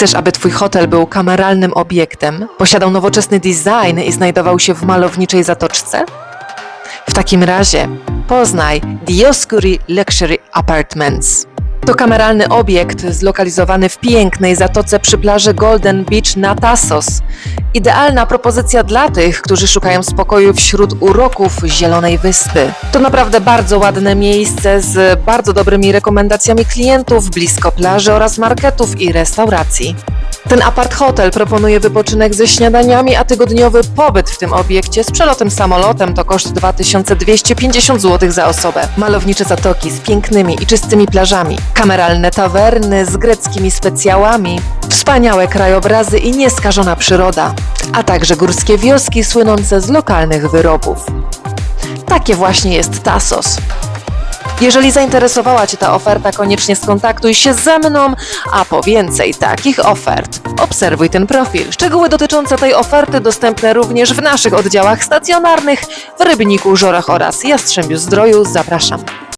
Chcesz, aby Twój hotel był kameralnym obiektem, posiadał nowoczesny design i znajdował się w malowniczej zatoczce? W takim razie poznaj Dioscuri Luxury Apartments. To kameralny obiekt zlokalizowany w pięknej zatoce przy plaży Golden Beach na Tassos. Idealna propozycja dla tych, którzy szukają spokoju wśród uroków Zielonej Wyspy. To naprawdę bardzo ładne miejsce z bardzo dobrymi rekomendacjami klientów, blisko plaży oraz marketów i restauracji. Ten apart hotel proponuje wypoczynek ze śniadaniami, a tygodniowy pobyt w tym obiekcie z przelotem samolotem to koszt 2250 zł za osobę. Malownicze zatoki z pięknymi i czystymi plażami, kameralne tawerny z greckimi specjałami, wspaniałe krajobrazy i nieskażona przyroda, a także górskie wioski słynące z lokalnych wyrobów. Takie właśnie jest Tasos. Jeżeli zainteresowała Cię ta oferta, koniecznie skontaktuj się ze mną, a po więcej takich ofert obserwuj ten profil. Szczegóły dotyczące tej oferty dostępne również w naszych oddziałach stacjonarnych w Rybniku, Żorach oraz Jastrzębiu Zdroju. Zapraszam.